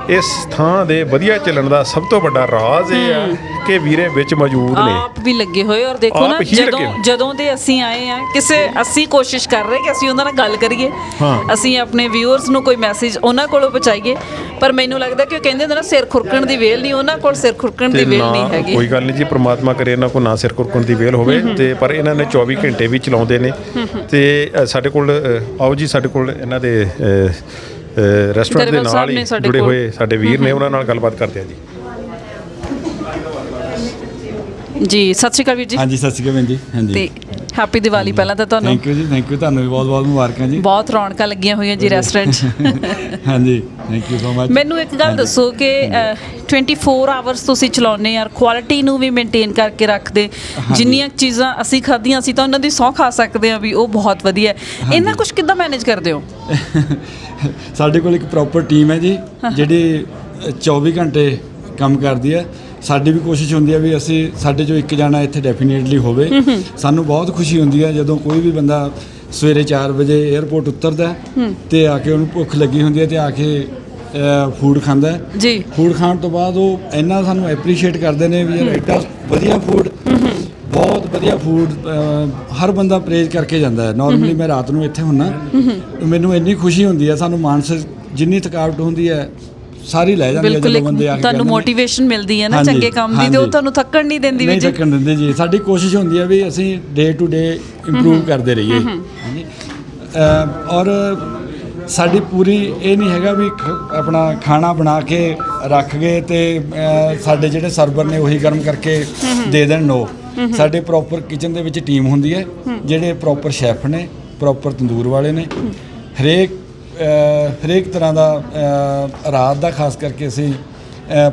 ਇਸ ਥਾਂ ਦੇ ਵਧੀਆ ਚੱਲਣ ਦਾ ਸਭ ਤੋਂ ਵੱਡਾ ਰਾਜ਼ ਇਹ ਆ ਕਿ ਵੀਰੇ ਵਿੱਚ ਮੌਜੂਦ ਨੇ। ਆਪ ਵੀ ਲੱਗੇ ਹੋਏ ਔਰ ਦੇਖੋ ਨਾ ਆਪ ਹੀ ਲੱਗੇ ਜਦੋਂ ਹੋਏ। ਜਦੋਂ ਦੇ ਅਸੀਂ ਆਏ ਆ ਕਿਸੇ ਅਸੀਂ ਕੋਸ਼ਿਸ਼ ਕਰ ਰਹੇ ਕਿ ਅਸੀਂ ਉਹਨਾਂ ਨਾਲ ਗੱਲ ਕਰੀਏ। ਹਾਂ। ਅਸੀਂ ਆਪਣੇ ਵਿਊਅਰਸ ਨੂੰ ਕੋਈ ਮੈਸੇਜ ਉਹਨਾਂ ਕੋਲੋਂ ਪਹੁੰਚਾਈਏ ਪਰ ਮੈਨੂੰ ਲੱਗਦਾ ਕਿ ਉਹ ਕਹਿੰਦੇ ਹੁੰਦੇ ਨਾ ਸਿਰ ਖੁਰਕਣ ਦੀ ਵੇਲ ਨਹੀਂ ਉਹਨਾਂ ਕੋਲ ਸਿਰ ਖੁਰਕਣ ਦੀ ਵੇਲ ਨਹੀਂ ਹੈਗੀ। ਕੋਈ ਗੱਲ ਨਹੀਂ ਜੀ ਪ੍ਰਮਾਤਮਾ ਕਰੇ ਇਹਨਾਂ ਕੋ ਨਾ ਸਿਰ ਕੁਰਕਣ ਦੀ ਵੇਲ ਹੋਵੇ ਤੇ ਪਰ ਇਹਨਾਂ ਨੇ 24 ਘੰਟੇ ਵੀ ਚਲਾਉਂਦੇ ਨੇ। ਤੇ ਅ, ਸਾਡੇ ਕੋਲ ਅ, ਆਓ ਜੀ ਸਾਡੇ ਕੋਲ ਇਹਨਾਂ ਦੇ ਰੈਸਟੋਰੈਂਟ ਦੇ ਨਾਲ ਹੀ ਜੁੜੇ। ਹੋਏ ਸਾਡੇ ਵੀਰ ਨੇ ਉਹਨਾਂ ਨਾਲ ਗੱਲਬਾਤ ਕਰਦੇ ਆ ਜੀ। ਜੀ ਸਤਿ ਸ਼੍ਰੀ ਅਕਾਲ ਵੀਰ ਜੀ। ਹਾਂਜੀ ਸਤਿ ਸ਼੍ਰੀ ਅਕਾਲ ਭੈਣ ਜੀ। ਹਾਂਜੀ। ਤੇ ਹੈਪੀ ਦੀਵਾਲੀ ਪਹਿਲਾਂ ਤਾਂ ਤੁਹਾਨੂੰ। ਥੈਂਕ ਯੂ ਜੀ ਥੈਂਕ ਯੂ ਤੁਹਾਨੂੰ ਵੀ ਬਹੁਤ ਬਹੁਤ ਮੁਬਾਰਕਾਂ ਜੀ। ਬਹੁਤ ਰੌਣਕਾਂ ਲੱਗੀਆਂ ਹੋਈਆਂ ਜੀ ਰੈਸਟੋਰੈਂਟ 'ਚ। ਹਾਂਜੀ ਥੈਂਕ ਯੂ ਸੋ ਮਚ ਮੈਨੂੰ ਇੱਕ ਗੱਲ ਦੱਸੋ ਕਿ ਅ, 24 ਆਵਰਸ ਤੁਸੀਂ ਚਲਾਉਂਦੇ ਯਾਰ ਕੁਆਲਿਟੀ ਨੂੰ ਵੀ ਮੇਨਟੇਨ ਕਰਕੇ ਰੱਖਦੇ। ਜਿੰਨੀਆਂ ਚੀਜ਼ਾਂ ਅਸੀਂ ਖਾਧੀਆਂ ਸੀ ਤਾਂ ਉਹਨਾਂ ਦੀ ਸੌ ਖਾ ਸਕਦੇ ਆ ਵੀ ਉਹ ਬਹੁਤ ਵਧੀਆ। ਇਹਨਾਂ ਕੁਝ ਕਿੱਦਾਂ ਮੈਨੇਜ ਕਰਦੇ ਹੋ? ਸਾਡੇ ਕੋਲ ਇੱਕ ਪ੍ਰੋਪਰ ਟੀਮ ਹੈ ਜੀ ਜਿਹੜੀ 24 ਘੰਟੇ ਕੰਮ ਕਰਦੀ ਹੈ। ਸਾਡੀ ਵੀ ਕੋਸ਼ਿਸ਼ ਹੁੰਦੀ ਹੈ ਵੀ ਅਸੀਂ ਸਾਡੇ ਚੋਂ ਇੱਕ ਜਾਣਾ ਇੱਥੇ ਡੈਫੀਨੇਟਲੀ ਹੋਵੇ। ਸਾਨੂੰ ਬਹੁਤ ਖੁਸ਼ੀ ਹੁੰਦੀ ਹੈ ਜਦੋਂ ਕੋਈ ਵੀ ਬੰਦਾ ਸਵੇਰੇ 4 ਵਜੇ 에ਅਰਪੋਰਟ ਉਤਰਦਾ ਹੈ ਤੇ ਆ ਕੇ ਉਹਨੂੰ ਭੁੱਖ ਲੱਗੀ ਹੁੰਦੀ ਹੈ ਤੇ ਆ ਕੇ ਫੂਡ ਖਾਂਦਾ ਜੀ। ਫੂਡ ਖਾਣ ਤੋਂ ਬਾਅਦ ਉਹ ਇੰਨਾ ਸਾਨੂੰ ਐਪਰੀਸ਼ੀਏਟ ਕਰਦੇ ਨੇ ਵੀ ਯਾਰ ਐਡਾ ਵਧੀਆ ਫੂਡ ਬਹੁਤ ਵਧੀਆ ਫੂਡ ਹਰ ਬੰਦਾ ਪ੍ਰੇਜ਼ ਕਰਕੇ ਜਾਂਦਾ ਹੈ। ਨਾਰਮਲੀ ਮੈਂ ਰਾਤ ਨੂੰ ਇੱਥੇ ਹੁੰਨਾ। ਮੈਨੂੰ ਇੰਨੀ ਖੁਸ਼ੀ ਹੁੰਦੀ ਹੈ ਸਾਨੂੰ ਮਾਨਸਿਕ ਜਿੰਨੀ ਥਕਾਵਟ ਹੁੰਦੀ ਹੈ ਸਾਰੀ ਲੈ ਜਾਂਦੀ ਬਿਲਕੁਲ ਜਦੋਂ ਇੱਕ ਬੰਦੇ ਆ ਕੇ ਤੁਹਾਨੂੰ ਕਹਿੰਦੇ ਨੇ। ਮੋਟੀਵੇਸ਼ਨ ਮਿਲਦੀ ਹੈ ਨਾ ਹਾਂਜੀ, ਚੰਗੇ ਕੰਮ ਦੀ ਤੇ ਉਹ ਹਾਂਜੀ। ਤੁਹਾਨੂੰ ਥੱਕਣ ਨਹੀਂ ਦਿੰਦੀ ਨਹੀਂ ਵਿੱਚ ਥੱਕਣ ਦਿੰਦੇ ਜੀ। ਸਾਡੀ ਕੋਸ਼ਿਸ਼ ਹੁੰਦੀ ਹੈ ਵੀ ਅਸੀਂ ਡੇ ਟੂ ਡੇ ਇੰਪਰੂਵ ਕਰਦੇ ਰਹੀਏ। ਹਾਂਜੀ। ਅਹ ਔਰ ਸਾਡੀ ਪੂਰੀ ਇਹ ਨਹੀਂ ਹੈਗਾ ਵੀ ਖ- ਆਪਣਾ ਖਾਣਾ ਬਣਾ ਕੇ ਰੱਖ ਗਏ ਤੇ ਅਹ, ਸਾਡੇ ਜਿਹੜੇ ਸਰਵਰ ਨੇ ਉਹੀ ਗਰਮ ਕਰਕੇ ਦੇ ਦੇਣ ਨੋ ਸਾਡੇ ਪ੍ਰੋਪਰ ਕਿਚਨ ਦੇ ਵਿੱਚ ਟੀਮ ਹੁੰਦੀ ਹੈ ਜਿਹੜੇ ਪ੍ਰੋਪਰ ਸ਼ੈਫ ਨੇ ਪ੍ਰੋਪਰ ਤੰਦੂਰ ਵਾਲੇ ਨੇ। ਹਰੇਕ ਹਰੇਕ ਤਰ੍ਹਾਂ ਦਾ ਰਾਤ ਦਾ ਖਾਸ ਕਰਕੇ ਅਸੀਂ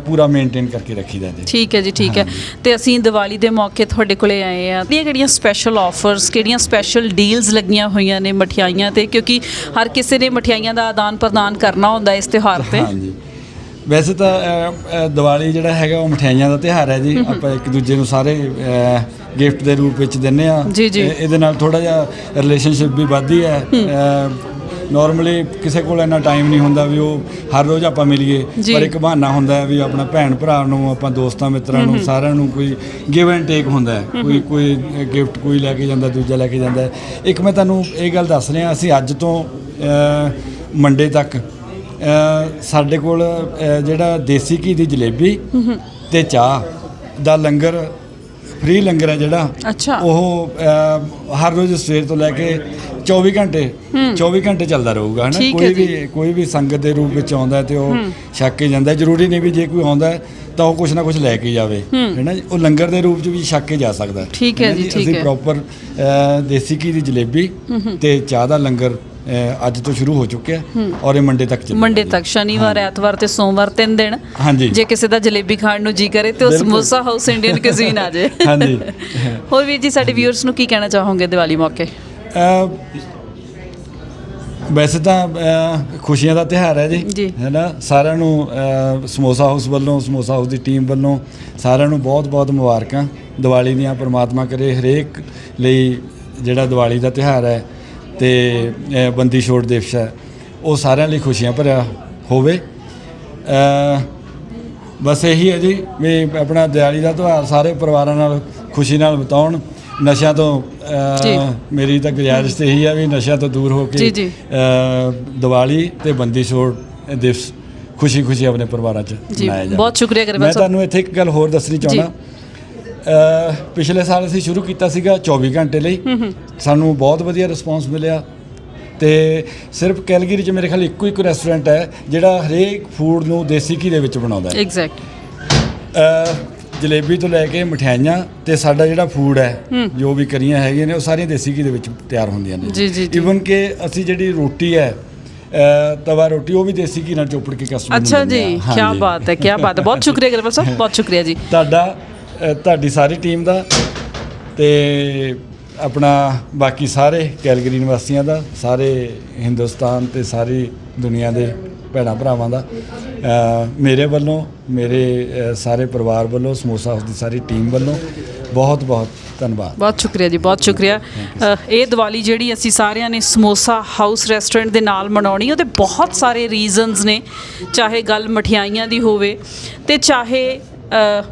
ਪੂਰਾ ਮੇਨਟੇਨ ਕਰਕੇ ਰੱਖੀਦਾ ਜੀ। ਠੀਕ ਹੈ ਜੀ ਠੀਕ ਹੈ। ਤੇ ਅਸੀਂ ਦੀਵਾਲੀ ਦੇ ਮੌਕੇ ਤੁਹਾਡੇ ਕੋਲੇ ਆਏ ਆ ਇਹ ਕਿਹੜੀਆਂ ਸਪੈਸ਼ਲ ਆਫਰਸ ਕਿਹੜੀਆਂ ਸਪੈਸ਼ਲ ਡੀਲਸ ਲੱਗੀਆਂ ਹੋਈਆਂ ਨੇ ਮਠਿਆਈਆਂ ਤੇ? ਕਿਉਂਕਿ ਹਰ ਕਿਸੇ ਨੇ ਮਠਿਆਈਆਂ ਦਾ ਆਦਾਨ ਪ੍ਰਦਾਨ ਕਰਨਾ ਹੁੰਦਾ ਇਸ ਤਿਉਹਾਰ ਤੇ। ਹਾਂਜੀ। ਵੈਸੇ ਤਾਂ ਦੀਵਾਲੀ ਜਿਹੜਾ ਹੈਗਾ ਉਹ ਮਠਿਆਈਆਂ ਦਾ ਤਿਉਹਾਰ ਹੈ ਜੀ। ਆਪਾਂ ਇੱਕ ਦੂਜੇ ਨੂੰ ਸਾਰੇ ਗਿਫਟ ਦੇ ਰੂਪ ਵਿੱਚ ਦਿੰਨੇ ਆ। ਇਹਦੇ ਨਾਲ ਥੋੜਾ ਜਿਹਾ ਰਿਲੇਸ਼ਨਸ਼ਿਪ ਵੀ ਵੱਧਦੀ ਹੈ। ਨਾਰਮਲੀ ਕਿਸੇ ਕੋਲ ਇੰਨਾ ਟਾਈਮ ਨਹੀਂ ਹੁੰਦਾ ਵੀ ਉਹ ਹਰ ਰੋਜ਼ ਆਪਾਂ ਮਿਲੀਏ। ਪਰ ਇੱਕ ਬਹਾਨਾ ਹੁੰਦਾ ਹੈ ਵੀ ਆਪਣਾ ਭੈਣ ਭਰਾ ਨੂੰ ਆਪਾਂ ਦੋਸਤਾਂ ਮਿੱਤਰਾਂ ਨੂੰ ਸਾਰਿਆਂ ਨੂੰ ਕੋਈ ਗਿਵ ਐਂਡ ਟੇਕ ਹੁੰਦਾ ਹੈ ਕੋਈ ਕੋਈ ਗਿਫਟ ਕੋਈ ਲੈ ਕੇ ਜਾਂਦਾ ਦੂਜਾ ਲੈ ਕੇ ਜਾਂਦਾ। ਇੱਕ ਮੈਂ ਤੁਹਾਨੂੰ ਇਹ ਗੱਲ ਦੱਸ ਰਿਹਾ ਅਸੀਂ ਅੱਜ ਤੋਂ ਮੰਡੇ ਤੱਕ ਸਾਡੇ ਕੋਲ ਜਿਹੜਾ ਦੇਸੀ ਘੀ ਦੀ ਜਲੇਬੀ ਤੇ ਚਾਹ ਦਾ ਲੰਗਰ ਫ੍ਰੀ ਲੰਗਰ ਹੈ ਜਿਹੜਾ ਅੱਛਾ। ਉਹ ਹਰ ਰੋਜ਼ ਸਵੇਰ ਤੋਂ ਲੈ ਕੇ 24 ਘੰਟੇ 24 ਘੰਟੇ ਚੱਲਦਾ ਰਹੂਗਾ ਹਨਾ ਕੋਈ। ਵੀ ਕੋਈ ਵੀ ਸੰਗਤ ਦੇ ਰੂਪ ਵਿੱਚ ਆਉਂਦਾ ਤੇ ਉਹ ਛੱਕ ਕੇ ਜਾਂਦਾ। ਜ਼ਰੂਰੀ ਨਹੀਂ ਵੀ ਜੇ ਕੋਈ ਆਉਂਦਾ ਤਾਂ ਉਹ ਕੁਝ ਨਾ ਕੁਝ ਲੈ ਕੇ ਜਾਵੇ ਹੈਨਾ ਉਹ ਲੰਗਰ ਦੇ ਰੂਪ 'ਚ ਵੀ ਛੱਕ ਕੇ ਜਾ ਸਕਦਾ। ਠੀਕ ਹੈ ਜੀ, ਠੀਕ ਅਸੀਂ ਹੈ। ਪ੍ਰੋਪਰ ਦੇਸੀ ਘੀ ਦੀ ਜਲੇਬੀ ਤੇ ਚਾਹ ਦਾ ਲੰਗਰ ਅੱਜ ਤੋਂ ਸ਼ੁਰੂ ਹੋ ਚੁੱਕਿਆ ਔਰ ਇਹ ਮੰਡੇ ਤੱਕ ਚੱਲੇਗਾ ਮੰਡੇ। ਤੱਕ ਸ਼ਨੀਵਾਰ ਐਤਵਾਰ ਤੇ ਸੋਮਵਾਰ ਤਿੰਨ ਦਿਨ ਹਾਂਜੀ। ਜੇ ਕਿਸੇ ਦਾ ਜਲੇਬੀ ਖਾਣ ਨੂੰ ਜੀ ਕਰੇ ਤੇ ਉਹ। ਸਮੋਸਾ ਹਾਊਸ ਇੰਡੀਅਨ ਕੁਜ਼ੀਨ ਆ ਜਾਏ ਹਾਂਜੀ ਹੋਰ ਵੀਰ ਜੀ ਸਾਡੇ ਵਿਊਅਰਸ ਨੂੰ ਕੀ ਕਹਿਣਾ ਚਾਹੋਗੇ ਦੀਵਾਲੀ ਮੌਕੇ ਵੈਸੇ ਤਾਂ ਖੁਸ਼ੀਆਂ ਦਾ ਤਿਉਹਾਰ ਹੈ ਜੀ। ਜੀ। ਹੈ ਨਾ ਸਾਰਿਆਂ ਨੂੰ ਸਮੋਸਾ ਹਾਊਸ ਵੱਲੋਂ ਸਮੋਸਾ ਹਾਊਸ ਦੀ ਟੀਮ ਵੱਲੋਂ ਸਾਰਿਆਂ ਨੂੰ ਬਹੁਤ-ਬਹੁਤ ਮੁਬਾਰਕਾਂ। ਦੀਵਾਲੀ ਦੀਆਂ ਪ੍ਰਮਾਤਮਾ ਕਰੇ ਹਰੇਕ ਲਈ ਜਿਹੜਾ ਦੀਵਾਲੀ ਦਾ ਤਿਉਹਾਰ ਹੈ ਤੇ ਬੰਦੀ ਛੋੜ ਦਿਵਸ ਹੈ ਉਹ ਸਾਰਿਆਂ ਲਈ ਖੁਸ਼ੀਆਂ ਭਰਿਆ ਹੋਵੇ। ਅ, ਬਸ ਇਹੀ ਹੈ ਜੀ ਵੀ ਆਪਣਾ ਦਿਵਾਲੀ ਦਾ ਤਿਉਹਾਰ ਸਾਰੇ ਪਰਿਵਾਰਾਂ ਨਾਲ ਖੁਸ਼ੀ ਨਾਲ ਬਿਤਾਉਣ। ਨਸ਼ਿਆਂ ਤੋਂ ਜੀ। ਮੇਰੀ ਤਾਂ ਗੁਜ਼ਾਰਿਸ਼ ਤੇ ਇਹੀ ਆ ਵੀ ਨਸ਼ਿਆਂ ਤੋਂ ਦੂਰ ਹੋ ਕੇ ਜੀ, ਜੀ। ਅ, ਦੀਵਾਲੀ ਤੇ ਬੰਦੀ ਛੋੜ ਦਿਵਸ ਖੁਸ਼ੀ ਖੁਸ਼ੀ ਆਪਣੇ ਪਰਿਵਾਰਾਂ 'ਚ ਜੀ ਮਨਾਇਆ ਜਾਵੇ ਬਹੁਤ ਸ਼ੁਕਰੀਆ ਗਰੇਵਾਲ ਮੈਂ ਸਾਹਿਬ ਤੁਹਾਨੂੰ ਇੱਥੇ ਇੱਕ ਗੱਲ ਹੋਰ ਦੱਸਣੀ ਚਾਹੁੰਦਾ। ਅ, ਪਿਛਲੇ ਸਾਲ ਅਸੀਂ ਸ਼ੁਰੂ ਕੀਤਾ ਸੀਗਾ 24 ਘੰਟੇ ਲਈ। ਸਾਨੂੰ ਬਹੁਤ ਵਧੀਆ ਰਿਸਪਾਂਸ ਮਿਲਿਆ ਤੇ ਸਿਰਫ ਕੈਲਗਰੀ 'ਚ ਮੇਰੇ ਖਿਆਲ ਇੱਕੋ ਇੱਕ ਰੈਸਟੋਰੈਂਟ ਹੈ ਜਿਹੜਾ ਹਰੇਕ ਫੂਡ ਨੂੰ ਦੇਸੀ ਘੀ ਦੇ ਵਿੱਚ ਬਣਾਉਂਦਾ ਹੈ। ਐਗਜ਼ੈਕਟ ਅ, ਜਲੇਬੀ ਤੋਂ ਲੈ ਕੇ ਮਠਿਆਈਆਂ ਤੇ ਸਾਡਾ ਜਿਹੜਾ ਫੂਡ ਹੈ ਜੋ ਵੀ ਕਰੀਆਂ ਹੈਗੀਆਂ ਨੇ ਉਹ ਸਾਰੀਆਂ ਦੇਸੀ ਘੀ ਦੇ ਵਿੱਚ ਤਿਆਰ ਹੁੰਦੀਆਂ ਨੇ ਜੀ, ਜੀ, ਜੀ। ਈਵਨ ਕਿ ਅਸੀਂ ਜਿਹੜੀ ਰੋਟੀ ਹੈ ਤਵਾ ਰੋਟੀ ਉਹ ਵੀ ਦੇਸੀ ਘੀ ਨਾਲ ਚੋਪੜ ਕੇ ਕਸਟਮਰ ਨੂੰ ਅੱਛਾ ਜੀ। ਕੀ। ਬਾਤ ਹੈ ਕੀ ਬਾਤ ਹੈ ਬਹੁਤ ਸ਼ੁਕਰੀਆ ਗਰੇਵਾਲ ਸਾਹਿਬ ਬਹੁਤ ਸ਼ੁਕਰੀਆ ਜੀ ਤੁਹਾਡਾ ਤੁਹਾਡੀ ਸਾਰੀ ਟੀਮ ਦਾ ਤੇ ਆਪਣਾ ਬਾਕੀ ਸਾਰੇ ਕੈਲਗਰੀ ਨਿਵਾਸੀਆਂ ਦਾ ਸਾਰੇ ਹਿੰਦੁਸਤਾਨ ਤੇ ਸਾਰੀ ਦੁਨੀਆ ਦੇ ਭੈਣਾਂ ਭਰਾਵਾਂ ਦਾ ਮੇਰੇ ਵੱਲੋਂ ਮੇਰੇ ਸਾਰੇ ਪਰਿਵਾਰ ਵੱਲੋਂ ਸਮੋਸਾ ਹਾਊਸ ਦੀ ਸਾਰੀ ਟੀਮ ਵੱਲੋਂ ਬਹੁਤ ਬਹੁਤ ਧੰਨਵਾਦ। ਬਹੁਤ ਸ਼ੁਕਰੀਆ ਜੀ ਬਹੁਤ ਸ਼ੁਕਰੀਆ। ਇਹ ਦੀਵਾਲੀ ਜਿਹੜੀ ਅਸੀਂ ਸਾਰਿਆਂ ਨੇ ਸਮੋਸਾ ਹਾਊਸ ਰੈਸਟੋਰੈਂਟ ਦੇ ਨਾਲ ਮਨਾਉਣੀ ਉਹਦੇ ਬਹੁਤ ਸਾਰੇ ਰੀਜ਼ਨਸ ਨੇ ਚਾਹੇ ਗੱਲ ਮਠਿਆਈਆਂ ਦੀ ਹੋਵੇ ਤੇ ਚਾਹੇ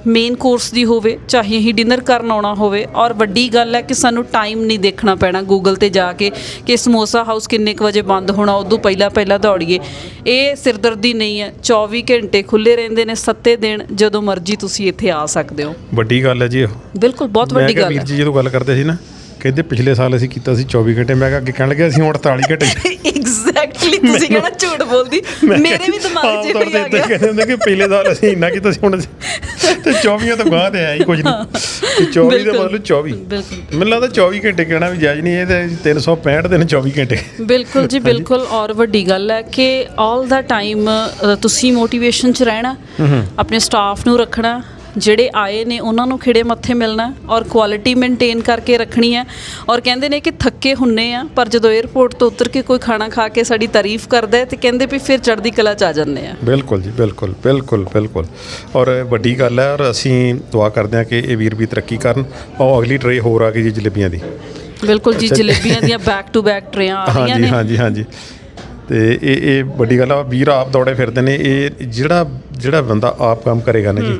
ਮੇਨ ਕੋਰਸ ਦੀ ਹੋਵੇ ਚਾਹੇ ਹੀ ਡਿਨਰ ਕਰਨ ਆਉਣਾ ਹੋਵੇ ਔਰ ਵੱਡੀ ਗੱਲ ਹੈ ਕਿ ਸਾਨੂੰ ਟਾਈਮ ਨਹੀਂ ਦੇਖਣਾ ਪੈਣਾ ਗੂਗਲ ਤੇ ਜਾ ਕੇ ਕਿ ਸਮੋਸਾ ਹਾਊਸ ਕਿੰਨੇ ਕੁ ਵਜੇ ਬੰਦ ਹੋਣਾ ਉਦੋਂ ਪਹਿਲਾਂ ਪਹਿਲਾਂ ਦੌੜੀਏ। ਇਹ ਸਿਰਦਰਦੀ ਨਹੀਂ ਹੈ 24 ਘੰਟੇ ਖੁੱਲੇ ਰਹਿੰਦੇ ਨੇ ਸੱਤੇ ਦਿਨ ਜਦੋਂ ਮਰਜ਼ੀ ਤੁਸੀਂ ਇੱਥੇ ਆ ਸਕਦੇ ਹੋ। ਵੱਡੀ ਗੱਲ ਹੈ ਜੀ ਇਹ। ਬਿਲਕੁਲ ਬਹੁਤ ਮੈਂ ਵੱਡੀ ਕਿਹਾ ਗੱਲ ਵੀਰ ਹੈ ਜੀ ਜਦੋਂ ਗੱਲ ਕਰਦੇ ਸੀ ਨਾ ਕਹਿੰਦੇ ਪਿਛਲੇ ਸਾਲ ਅਸੀਂ ਕੀਤਾ ਸੀ 24 ਘੰਟੇ ਮੈਂ ਕਿਹਾ ਅੱਗੇ ਕਹਿਣ ਲੱਗੇ ਅਸੀਂ ਹੁਣ 48 ਘੰਟੇ। ਐਗਜ਼ੈਕਟਲੀ ਤੁਸੀਂ ਕਹਿਣਾ ਝੂਠ ਬੋਲਦੀ? ਮੇਰੇ ਵੀ ਦਿਮਾਗ 'ਚ ਤੇ ਆ ਗਿਆ। ਕਹਿੰਦੇ ਹੁੰਦੇ ਕਿ ਪਿਛਲੇ ਸਾਲ ਅਸੀਂ ਇੰਨਾ ਕੀਤਾ ਸੀ ਹੁਣ ਤੇ 24 ਤੋਂ ਬਾਅਦ ਹੈ ਹੀ ਕੁਝ ਨਹੀਂ। ਤੇ 24 ਦੇ ਬਦਲੇ 24 ਬਿਲਕੁਲ। ਮੈਨੂੰ ਲੱਗਦਾ 24 ਘੰਟੇ ਕਹਿਣਾ ਵੀ ਜਾਇਜ਼ ਨਹੀਂ ਇਹ ਤੇ 365 ਦਿਨ 24 ਘੰਟੇ। ਬਿਲਕੁਲ ਜੀ ਬਿਲਕੁਲ ਔਰ ਵੱਡੀ ਗੱਲ ਹੈ ਕਿ 올 ਦਾ ਟਾਈਮ ਤੁਸੀਂ ਮੋਟੀਵੇਸ਼ਨ 'ਚ ਰਹਿਣਾ ਆਪਣੇ ਸਟਾਫ ਨੂੰ ਰੱਖਣਾ ਜਿਹੜੇ ਆਏ ਨੇ ਉਹਨਾਂ ਨੂੰ ਖਿੜੇ ਮੱਥੇ ਮਿਲਣਾ ਔਰ ਕੁਆਲਿਟੀ ਮੇਨਟੇਨ ਕਰਕੇ ਰੱਖਣੀ ਹੈ। ਔਰ ਕਹਿੰਦੇ ਨੇ ਕਿ ਥੱਕੇ ਹੁੰਨੇ ਆ ਪਰ ਜਦੋਂ 에ਅਰਪੋਰਟ ਤੋਂ ਉਤਰ ਕੇ ਕੋਈ ਖਾਣਾ ਖਾ ਕੇ ਸਾਡੀ ਤਾਰੀਫ ਕਰਦਾ ਹੈ ਤੇ ਕਹਿੰਦੇ ਵੀ ਫਿਰ ਚੜ੍ਹਦੀ ਕਲਾ ਚ ਆ ਜਾਂਦੇ ਆ। ਬਿਲਕੁਲ ਜੀ ਬਿਲਕੁਲ ਬਿਲਕੁਲ ਬਿਲਕੁਲ। ਔਰ ਵੱਡੀ ਗੱਲ ਹੈ ਔਰ ਅਸੀਂ ਦੁਆ ਕਰਦੇ ਹਾਂ ਕਿ ਇਹ ਵੀਰ ਵੀ ਤਰੱਕੀ ਕਰਨ। ਔਰ ਅਗਲੀ ਟਰੇ ਹੋਰ ਆ ਗਈ ਜੀ ਜਲੇਬੀਆਂ ਦੀ। ਬਿਲਕੁਲ ਜੀ। ਜਲੇਬੀਆਂ ਦੀਆਂ ਬੈਕ ਟੂ ਬੈਕ ਟਰੇਆਂ ਆ ਰਹੀਆਂ ਹਾਂਜੀ ਨੇ। ਹਾਂਜੀ ਹਾਂਜੀ। ਤੇ ਇਹ ਇਹ ਵੱਡੀ ਗੱਲ ਆ ਵੀਰ ਆਪ ਦੌੜੇ ਫਿਰਦੇ ਨੇ ਇਹ ਜਿਹੜਾ ਜਿਹੜਾ ਬੰਦਾ ਆਪ ਕੰਮ ਕਰੇਗਾ ਨਾ ਜੀ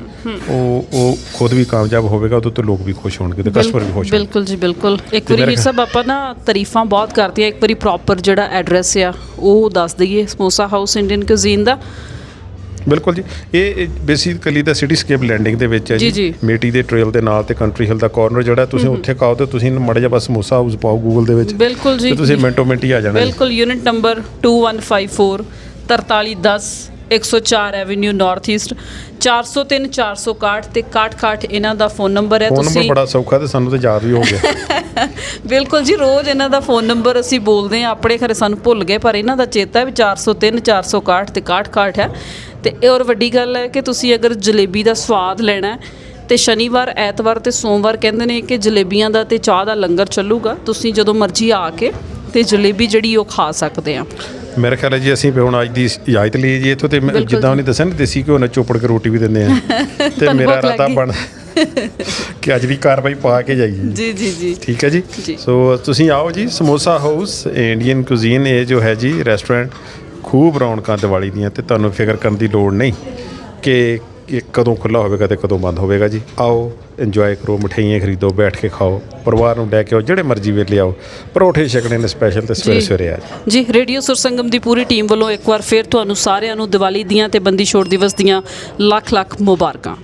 ਉਹ ਉਹ ਖੁਦ ਵੀ ਕਾਮਯਾਬ ਹੋਵੇਗਾ ਉਹਦੇ ਤੋਂ ਲੋਕ ਵੀ ਖੁਸ਼ ਹੋਣਗੇ ਤੇ ਕਸਟਮਰ ਵੀ ਖੁਸ਼ ਹੋਣਗੇ। ਬਿਲਕੁਲ ਜੀ ਬਿਲਕੁਲ। ਇੱਕ ਵਾਰੀ ਵੀਰ ਸਾਹਿਬ ਆਪਾਂ ਨਾ ਤਾਰੀਫਾਂ ਬਹੁਤ ਕਰਦੇ ਆ ਇੱਕ ਵਾਰੀ ਪ੍ਰੋਪਰ ਜਿਹੜਾ ਐਡਰੈਸ ਆ ਉਹ ਦੱਸ ਦਈਏ ਸਮੋਸਾ ਹਾਊਸ ਇੰਡੀਅਨ ਕੁਜ਼ੀਨ ਦਾ। ਬਿਲਕੁਲ ਜੀ। ਇਹ ਬੇਸਿਕਲੀ ਦਾ ਸਿਟੀ ਸਕੇਪ ਲੈਂਡਿੰਗ ਦੇ ਵਿੱਚ ਹੈ ਜੀ, ਜੀ। ਮੇਟੀ ਦੇ ਟ੍ਰੇਲ ਦੇ ਨਾਲ ਤੇ ਕੰਟਰੀ ਹਿਲ ਦਾ ਕਾਰਨਰ ਜਿਹੜਾ ਤੁਸੀਂ ਉੱਥੇ ਖਾਓ ਤੇ ਤੁਸੀਂ ਮੜੇ ਜਿਹਾ ਬਸ ਸਮੋਸਾ ਹਾਊਸ ਪਾਓ ਗੂਗਲ ਦੇ ਵਿੱਚ ਬਿਲਕੁਲ ਜੀ। ਤੇ ਤੁਸੀਂ ਮਿੰਟੋ ਮਿੰਟ ਹੀ ਆ ਜਾਣਾ ਜੀ। ਬਿਲਕੁਲ unit number 2154 4310 104 avenue north east 403 461 ਤੇ 61 ਇਹਨਾਂ ਦਾ ਫੋਨ ਨੰਬਰ ਹੈ। ਫੋਨ ਨੰਬਰ ਬੜਾ ਸੌਖਾ ਤੇ ਸਾਨੂੰ ਤਾਂ ਯਾਦ ਵੀ ਹੋ ਗਿਆ। ਬਿਲਕੁਲ ਜੀ ਰੋਜ਼ ਇਹਨਾਂ ਦਾ ਫੋਨ ਨੰਬਰ ਅਸੀਂ ਬੋਲਦੇ ਹਾਂ। ਆਪਣੇ ਖਰੇ ਸਾਨੂੰ ਭੁੱਲ ਗਏ ਪਰ ਇਹਨਾਂ ਦਾ ਚੇਤਾ ਹੈ ਵੀ 403 461 ਤੇ 61 ਹੈ। ਤੇ ਇਹ ਔਰ ਵੱਡੀ ਗੱਲ ਹੈ ਕਿ ਤੁਸੀਂ ਅਗਰ ਜਲੇਬੀ ਦਾ ਸਵਾਦ ਲੈਣਾ ਤੇ ਸ਼ਨੀਵਾਰ ਐਤਵਾਰ ਤੇ ਸੋਮਵਾਰ ਕਹਿੰਦੇ ਨੇ ਕਿ ਜਲੇਬੀਆਂ ਦਾ ਤੇ ਚਾਹ ਦਾ ਲੰਗਰ ਚੱਲੂਗਾ ਤੁਸੀਂ ਜਦੋਂ ਮਰਜ਼ੀ ਆ ਕੇ ਤੇ ਜਲੇਬੀ ਜਿਹੜੀ ਉਹ ਖਾ ਸਕਦੇ ਆ। ਮੇਰੇ ਖਿਆਲ ਹੈ ਜੀ ਅਸੀਂ ਵੀ ਹੁਣ ਅੱਜ ਦੀ ਇਜਾਜ਼ਤ ਲਈ ਜੀ ਇੱਥੋਂ ਤੇ ਜਿੱਦਾਂ ਉਹਨੇ ਦੱਸਿਆ ਨਾ ਦੇਸੀ ਘਿਓ ਨਾਲ ਚੋਪੜ ਕੇ ਰੋਟੀ ਵੀ ਦਿੰਦੇ ਆ। ਤੇ ਮੇਰਾ ਰਾਤਾ। ਬਣ ਕਿ ਅੱਜ ਦੀ ਕਾਰਵਾਈ ਪਾ ਕੇ ਜਾਈਏ। ਜੀ ਜੀ ਜੀ। ਠੀਕ ਹੈ ਜੀ। ਸੋ ਤੁਸੀਂ ਆਓ ਜੀ ਸਮੋਸਾ ਹਾਊਸ ਇੰਡੀਅਨ ਕੁਜ਼ੀਨ ਇਹ ਜੋ ਹੈ ਜੀ ਰੈਸਟੋਰੈਂਟ ਖੂਬ ਰੌਣਕਾਂ ਦੀਵਾਲੀ ਦੀਆਂ ਤੇ ਤੁਹਾਨੂੰ ਫਿਕਰ ਕਰਨ ਦੀ ਲੋੜ ਨਹੀਂ ਕਿ ਇਹ ਕਦੋਂ ਖੁੱਲਾ ਹੋਵੇਗਾ ਤੇ ਕਦੋਂ ਬੰਦ ਹੋਵੇਗਾ ਜੀ ਆਓ ਇੰਜੋਏ ਕਰੋ ਮਠਿਆਈਆਂ ਖਰੀਦੋ ਬੈਠ ਕੇ ਖਾਓ ਪਰਿਵਾਰ ਨੂੰ ਲੈ ਕੇ ਆਓ ਜਿਹੜੇ ਮਰਜ਼ੀ ਵੇਲੇ ਆਓ ਪਰੌਠੇ ਛਕਣੇ ਨੇ ਸਪੈਸ਼ਲ ਤੇ ਸਵੇਰੇ। ਸਵੇਰੇ ਆ। ਜੀ ਰੇਡੀਓ ਸੁਰਸੰਗਮ ਦੀ ਪੂਰੀ ਟੀਮ ਵੱਲੋਂ ਇੱਕ ਵਾਰ ਫਿਰ ਤੁਹਾਨੂੰ ਸਾਰਿਆਂ ਨੂੰ ਦੀਵਾਲੀ ਦੀਆਂ ਤੇ ਬੰਦੀ ਛੋੜ ਦਿਵਸ ਦੀਆਂ ਲੱਖ ਲੱਖ ਮੁਬਾਰਕਾਂ